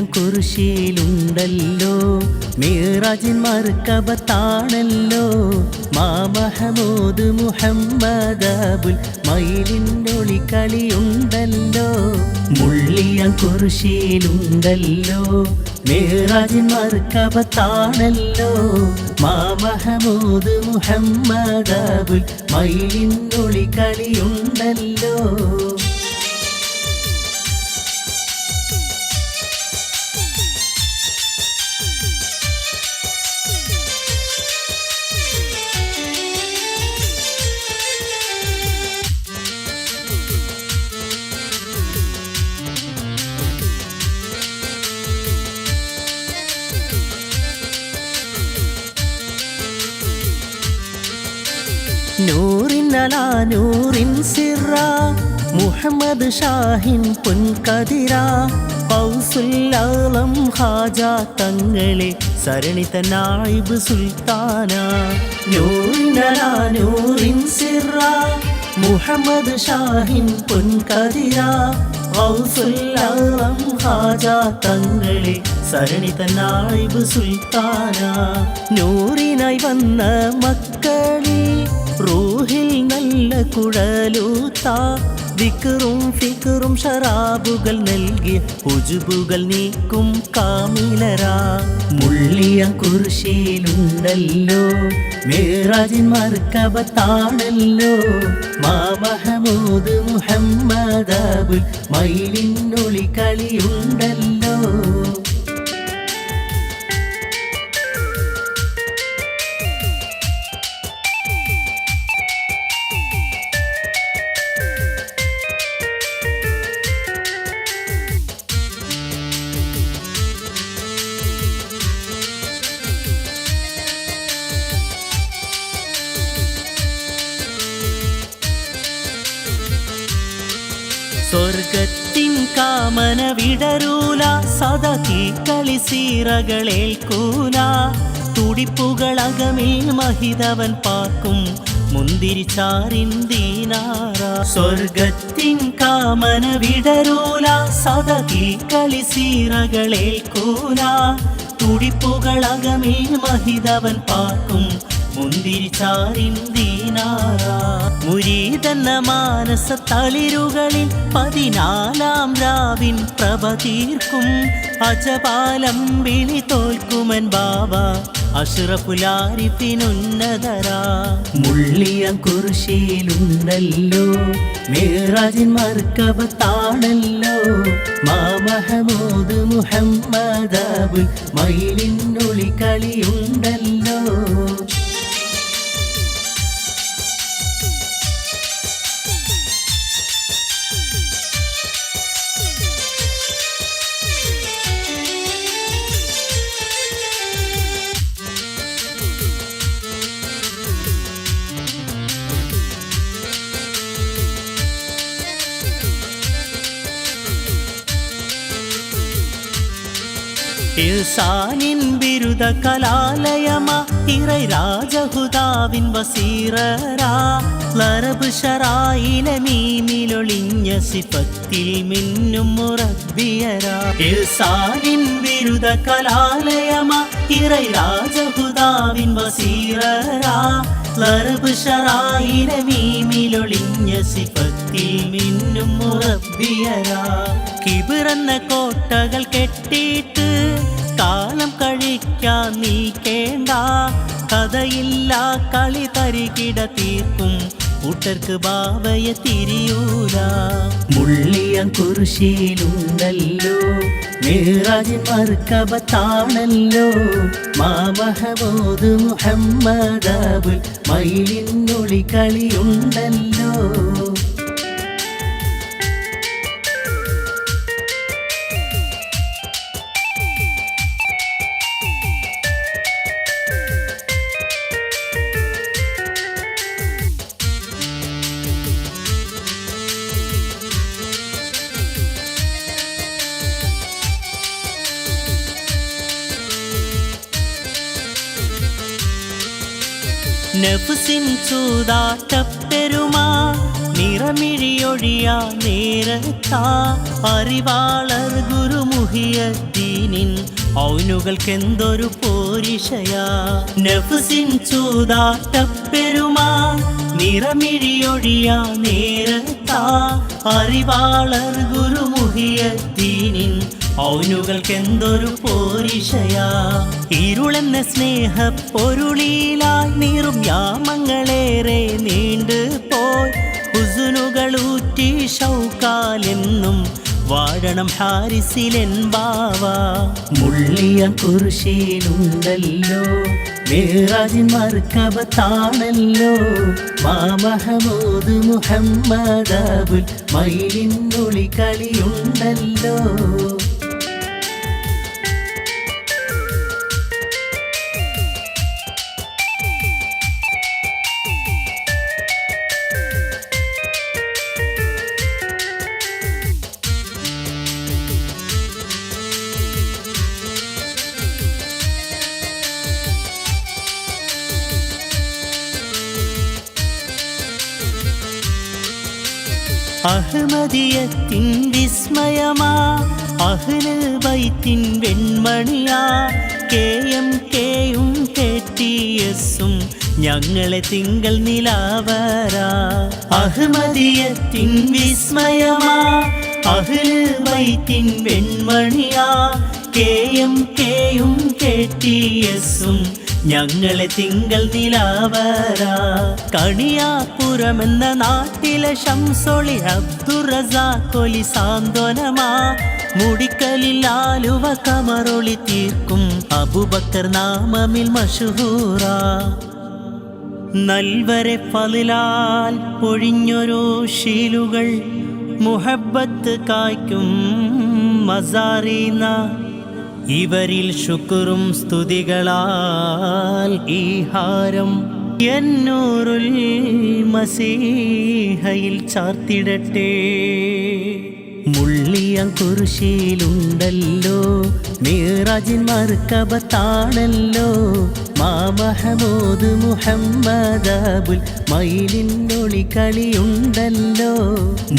മുള്ളിയം കുരിശിയിലുണ്ടല്ലോ മീറാജിൻ മറുക്കബത്താണല്ലോ മാമഹമൂദ് മുഹമ്മദ് അബുൽ മയിലിന്റെ ഒളിക്കളിയുണ്ടല്ലോ. മുള്ളിയം കുരിശിയിലുണ്ടല്ലോ മീറാജിൻ മറുക്കബത്താണല്ലോ മാമഹമൂദ് മുഹമ്മദ് അബുൽ മയിലിന്റെ ഒളിക്കളിയുണ്ടല്ലോ. നൂറിനലാ നൂറിൻ സിറ മുഹമ്മദ് ഷാഹിൻ പൊൻകതിര പൗസുല്ലാളം ഹാജ തങ്ങളെ സരണിത നായിബ് സുൽത്താന നൂറിനലാ നൂറിൻ സിറ മുഹമ്മദ് ഷാഹിൻ പൊൻകതിര ഔസുല്ലാളം ഹാജ തങ്ങളെ സരണിത നായിബ് സുൽത്താന നൂറിനായി വന്ന മക്കളിൽ റൂഹിൽ നല്ല കുഴലൂത്ത വിക്കറും ഫിക്കറും ഷറാബുകൾ നൽകി ഉജുബുകൾ നീക്കും കാമിലരാ. മുള്ളിയ കുരിശിയിലുണ്ടല്ലോ മേറാജിൻ മർക്കബത്താണല്ലോ. മാ മഹമൂദ് മുഹമ്മദ് അബുൽ കളിയുണ്ടല്ലോ. സ്വർഗത്തിൻ കാമന വിടരൂല സദാ തീക്കളി സീറകളേൽക്കൂല തുടിപ്പുകളകമിൽ മഹിതവൻ പാക്കും മുന്തിരിച്ചാറിൻ ദീനാറ. സ്വർഗത്തിൻ കാമന വിടരൂല സദാ തീക്കളി സീറകളേൽക്കൂല തുടിപ്പുകളകമിൽ മഹിതവൻ പാർക്കും മുന്തിരിച്ചാറിൻ മുരീതെന്ന മാനസ തളിരുകളിൽ പതിനാലാം രാവിൻ പ്രഭ തീർക്കും. അജപാലം വിളി തോൽക്കുമൻ ബാബ അശുറപുലാരിപ്പിനുന്നതരാ മുള്ളിയ കുറിശിയിലുണ്ടല്ലോ മേറാജിൻ മർക്കബത്താണല്ലോ മാ മഹമൂദ് മുഹമ്മദ് അബുൽ മയിലിനൊളി കളിയുണ്ടല്ലോ. ഇൽസാനിൻ ബിരുദ கலாலயமா இறை രാജഹുദാവിൻ വസീറരാ. ലറബ് ഷറായിലെ മീമിലൊളിഞ്ഞ സിഫത്തിൽ മിന്നും മുറബിയരാ. ഇൽസാനിൻ ബിരുദ കലാലയമ ഇറൈ രാജഹുദാവിൻ വസീറരാ. ലറബ് ഷറായിലെ മീമിലൊളിഞ്ഞ സിഫത്തിൽ മിന്നും മുറബിയരാ. കിബിറന്ന കോട്ടകൾ കെട്ടിയിട്ട് കാലം കഴിക്കാൻ നീക്കേണ്ട കഥയില്ല കളി തരികിട തീർക്കും. കൂട്ടർക്ക് ബാവയെ തിരിയൂല മുള്ളിയ കുരിശിയിലുണ്ടല്ലോ മേറാജിൻ മർക്കബത്താണല്ലോ മാ മഹമൂദ് മുഹമ്മദ് നഫ്സിൻ ചൂതാട്ടപ്പെരുമാ നിറമിഴിയൊഴിയാ നേരത്താ. അറിവാളർ ഗുരുമുഹിയദ്ദീനിൻ ഔനുകൾക്കെന്തൊരു പോരിഷയാ നഫ്സിൻ ചൂതാട്ടപ്പെരുമാ നിറമിഴിയൊഴിയാ നേരത്താ. അറിവാളർ ഗുരുമുഹിയദ്ദീനിൻ ഔനുകൾക്കെന്തൊരു പോരിഷയാ ഇരുളെന്ന സ്നേഹ പൊരുളിലായി നീറും യാമങ്ങളേറെ നീണ്ടു പോയി. ഹുസുനുകൾ ഊറ്റി ഷൗക്കാലെന്നും വാഴണം ഹാരിസിലെൻ ബാവ. മുള്ളിയ കുറിശീലുണ്ടല്ലോ മേറാജിൻ മർക്കബത്താണല്ലോ. മാമഹമൂദ് മുഹമ്മദ് അബുൽ മയിലിൻ ഒളി കളിയുണ്ടല്ലോ അഹ്മദിയത്തിൻ വിസ്മയമാ അഹ്ല് ബൈത്തിൻ വെൺമണിയാ. കെ എം കെയും കെ ടി എസും ഞങ്ങളെ തിങ്കൾ നിലാവരാ. അഹ്മദിയത്തിൻ വിസ്മയമാ അഹ്ല് ബൈത്തിൻ വെൺമണിയാ. കെ എം കെയും കെ ടി എസും ഞങ്ങളെ തിങ്കൾ നിലാവരാ. കണിയാപ്പുറമെന്ന നാട്ടിലെ ശംസൊളി അബ്ദുറസാക്കൊലി സാന്ത്വനമാ. മുടിക്കലിൽ ആലുവ കമറൊളി തീർക്കും അബുബക്കർ നാമമിൽ മഷഹൂറ നൽവരെ പതിലാൽ പൊഴിഞ്ഞൊരു ശീലുകൾ മുഹബത്ത് കായ്ക്കും മസാറീന ഇവരിൽ ശുക്റും സ്തുതികളാൽ ഈ ഹാരം എന്നൂറുൽ മസീഹയിൽ ചാർത്തിടട്ടെ. മുള്ളിയ കുരിശിയിലുണ്ടല്ലോ മീറാജിൻ മർക്കബത്താണല്ലോ മാമഹമൂദ് മുഹമ്മദ് അബുൽ കളിയുണ്ടല്ലോ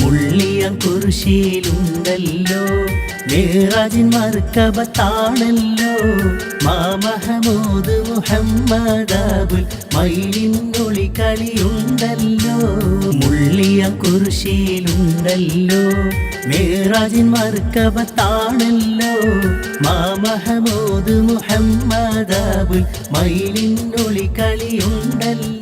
മുള്ളിയ കുരിശിയിലുണ്ടല്ലോ. മീറാജിൻ മർക്കബത്താണല്ലോ. മാമഹമൂദ് മുഹമ്മദാബുൽ മയിലിൻ ഒളി കളിയുണ്ടല്ലോ മുള്ളിയ കുരിശിയിലുണ്ടല്ലോ മേറാജിൻ മർക്കബത്താണല്ലോ. മാമഹമൂദ് മുഹമ്മദാബുൽ മയിലിൻ ഒളി കളിയുണ്ടല്ലോ